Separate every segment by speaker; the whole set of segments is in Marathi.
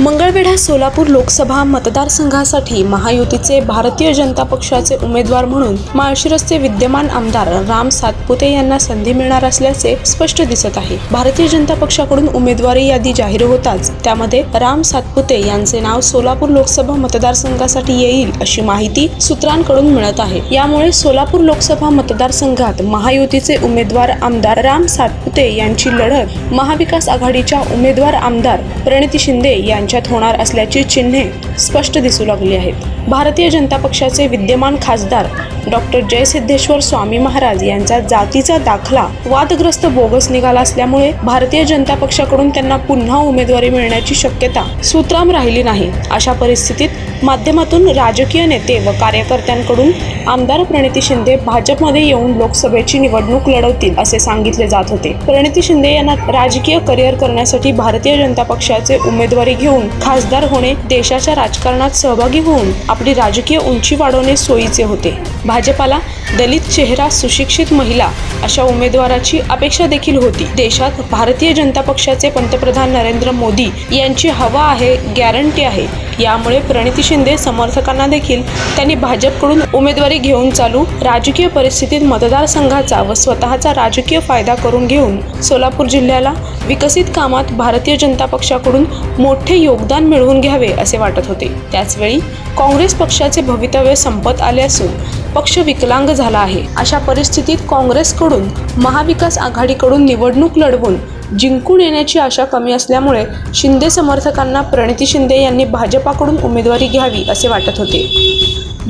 Speaker 1: मंगळवेढा सोलापूर लोकसभा मतदारसंघासाठी महायुतीचे भारतीय जनता पक्षाचे उमेदवार म्हणून माळशिरसचे विद्यमान आमदार राम सातपुते यांना संधी मिळणार असल्याचे स्पष्ट दिसत आहे. भारतीय जनता पक्षाकडून उमेदवारी यादी जाहीर होताच त्यामध्ये राम सातपुते यांचे नाव सोलापूर लोकसभा मतदारसंघासाठी येईल अशी माहिती सूत्रांकडून मिळत आहे. यामुळे सोलापूर लोकसभा मतदारसंघात महायुतीचे उमेदवार आमदार राम सातपुते यांची लढत महाविकास आघाडीच्या उमेदवार आमदार प्रणिती शिंदे यांच्यात होणार असल्याची चिन्हे स्पष्ट दिसू लागली आहेत. भारतीय जनता पक्षाचे विद्यमान खासदार डॉक्टर जयसिद्धेश्वर स्वामी महाराज यांचा जातीचा दाखला वादग्रस्त बोगस निघाला असल्यामुळे भारतीय जनता पक्षाकडून त्यांना पुन्हा उमेदवारी मिळण्याची शक्यता सुत्राम राहिली नाही. अशा परिस्थितीत माध्यमातून राजकीय नेते व कार्यकर्त्यांकडून आमदार प्रणिती शिंदे भाजपमध्ये येऊन लोकसभेची निवडणूक लढवतील असे सांगितले जात होते. प्रणिती शिंदे यांना राजकीय करिअर करण्यासाठी भारतीय जनता पक्षाचे उमेदवारी घेऊन खासदार होणे देशाच्या राजकारणात सहभागी होऊन आपली राजकीय उंची वाढवणे सोयीचे होते. भाजपाला दलित चेहरा सुशिक्षित महिला अशा उमेदवाराची अपेक्षा देखील होती. देशात भारतीय जनता पक्षाचे पंतप्रधान नरेंद्र मोदी यांची हवा आहे गॅरंटी आहे. यामुळे प्रणिती शिंदे समर्थकांना देखील त्यांनी भाजपकडून उमेदवारी घेऊन चालू राजकीय परिस्थितीत मतदारसंघाचा व स्वतःचा राजकीय फायदा करून घेऊन सोलापूर जिल्ह्याला विकसित कामात भारतीय जनता पक्षाकडून मोठे योगदान मिळवून घ्यावे असे वाटत होते. त्याचवेळी काँग्रेस पक्षाचे भवितव्य संपत आले असून पक्ष विकलांग झाला आहे. अशा परिस्थितीत काँग्रेसकडून महाविकास आघाडीकडून निवडणूक लढवून जिंकून येण्याची आशा कमी असल्यामुळे शिंदे समर्थकांना प्रणिती शिंदे यांनी भाजपाकडून उमेदवारी घ्यावी असे वाटत होते.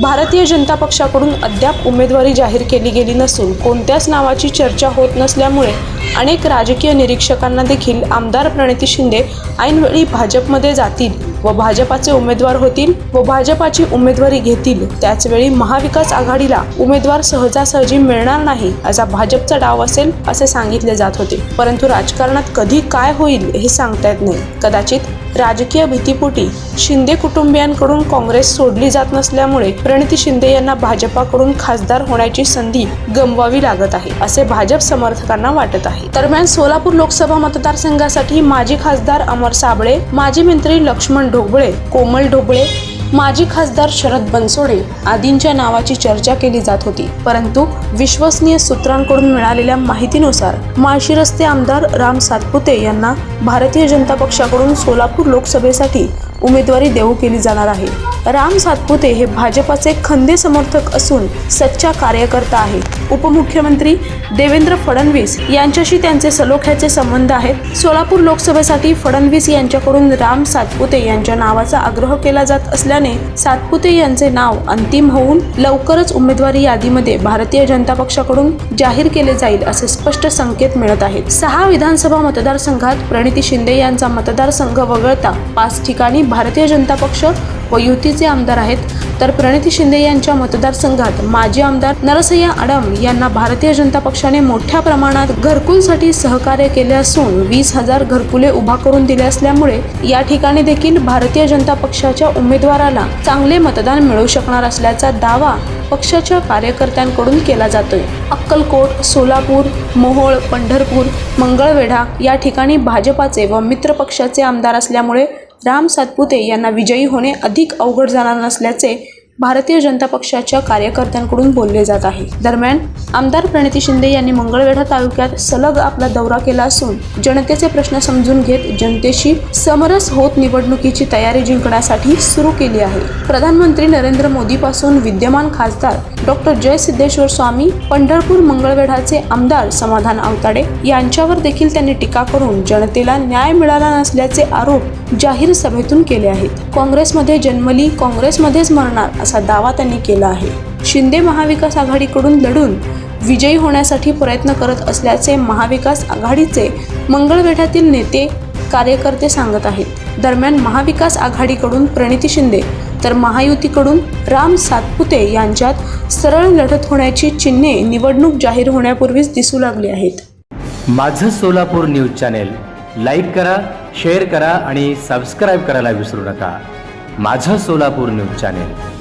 Speaker 1: भारतीय जनता पक्षाकडून अद्याप उमेदवारी जाहीर केली गेली नसून कोणत्याच नावाची चर्चा होत नसल्यामुळे अनेक राजकीय निरीक्षकांना देखील आमदार प्रणिती शिंदे ऐनवेळी भाजपमध्ये जातील व भाजपाचे उमेदवार होतील व भाजपाची उमेदवारी घेतील. त्याचवेळी महाविकास आघाडीला उमेदवार सहजासहजी मिळणार नाही असा भाजपचा डाव असेल असे सांगितले जात होते. परंतु राजकारणात कधी काय होईल हे सांगता येत नाही. कदाचित राजकीय भीतीपोटी शिंदे कुटुंबियांकडून काँग्रेस सोडली जात नसल्यामुळे प्रणिती शिंदे यांना भाजपाकडून खासदार होण्याची संधी गमवावी लागत आहे असे भाजप समर्थकांना वाटत आहे. दरम्यान सोलापूर लोकसभा मतदारसंघासाठी माजी खासदार अमर साबळे माजी मंत्री लक्ष्मण ढोबळे कोमल ढोबळे माजी खासदार शरद बनसोडे आदींच्या नावाची चर्चा केली जात होती. परंतु विश्वसनीय सूत्रांकडून मिळालेल्या माहितीनुसार माळशिरस्ते आमदार राम सातपुते यांना भारतीय जनता पक्षाकडून सोलापूर लोकसभेसाठी उमेदवारी देऊ केली जाणार आहे. राम सातपुते हे भाजपाचे खंदे समर्थक असून सच्चा कार्यकर्ता आहे. उपमुख्यमंत्री देवेंद्र फडणवीस यांच्याशी त्यांचे सलोख्याचे संबंध आहेत. सोलापूर लोकसभेसाठी फडणवीस यांच्याकडून राम सातपुते यांच्या नावाचा आग्रह केला जात असल्याने सातपुते यांचे नाव अंतिम होऊन लवकरच उमेदवारी यादीमध्ये भारतीय जनता पक्षाकडून जाहीर केले जाईल असे स्पष्ट संकेत मिळत आहेत. सहा विधानसभा मतदारसंघात प्रणिती शिंदे यांचा मतदारसंघ वगळता पाच ठिकाणी भारतीय जनता पक्ष व युतीचे आमदार आहेत. तर प्रणिती शिंदे यांच्या मतदारसंघात माजी आमदार नरसय्या आडम यांना भारतीय जनता पक्षाने मोठ्या प्रमाणात घरकुलसाठी सहकार्य केले असून वीस हजार घरकुले उभा करून दिले असल्यामुळे या ठिकाणी देखील भारतीय जनता पक्षाच्या उमेदवाराला चांगले मतदान मिळू शकणार असल्याचा दावा पक्षाच्या कार्यकर्त्यांकडून केला जातोय. अक्कलकोट सोलापूर मोहोळ पंढरपूर मंगळवेढा या ठिकाणी भाजपाचे व मित्र पक्षाचे आमदार असल्यामुळे राम सातपुते यांना विजयी होणे अधिक अवघड जाणार नसल्याचे भारतीय जनता पक्षाच्या कार्यकर्त्यांकडून बोलले जात आहे. दरम्यान आमदार प्रणिती शिंदे यांनी मंगळवेढा तालुक्यात सलग आपला दौरा केला असून जनतेचे प्रश्न समजून घेत जनतेशी समरस होत निवडणुकीची तयारी जिंकण्यासाठी सुरू केली आहे. प्रधानमंत्री नरेंद्र मोदीपासून विद्यमान खासदार डॉक्टर जय सिद्धेश्वर स्वामी पंढरपूर मंगळवेढाचे आमदार समाधान आवताडे यांच्यावर देखील त्यांनी टीका करून जनतेला न्याय मिळाला नसल्याचे आरोप जाहीर सभेतून केले आहेत. काँग्रेसमध्ये जन्मली काँग्रेसमध्येच मरणार असा दावा त्यांनी केला आहे. शिंदे महाविकास आघाडीकडून लढून विजयी होण्यासाठी प्रयत्न करत असल्याचे महाविकास आघाडीचे मंगळवेढ्यातील नेते कार्यकर्ते सांगत आहेत. दरम्यान महाविकास आघाडीकडून प्रणिती शिंदे तर महायुतीकडून राम सातपुते यांच्यात सरळ लढत होण्याची चिन्हे निवडणूक जाहीर होण्यापूर्वीच दिसू लागली आहेत.
Speaker 2: माझं सोलापूर न्यूज चॅनेल लाईक करा शेअर करा आणि सबस्क्राईब करायला विसरू नका. माझं सोलापूर न्यूज चॅनेल.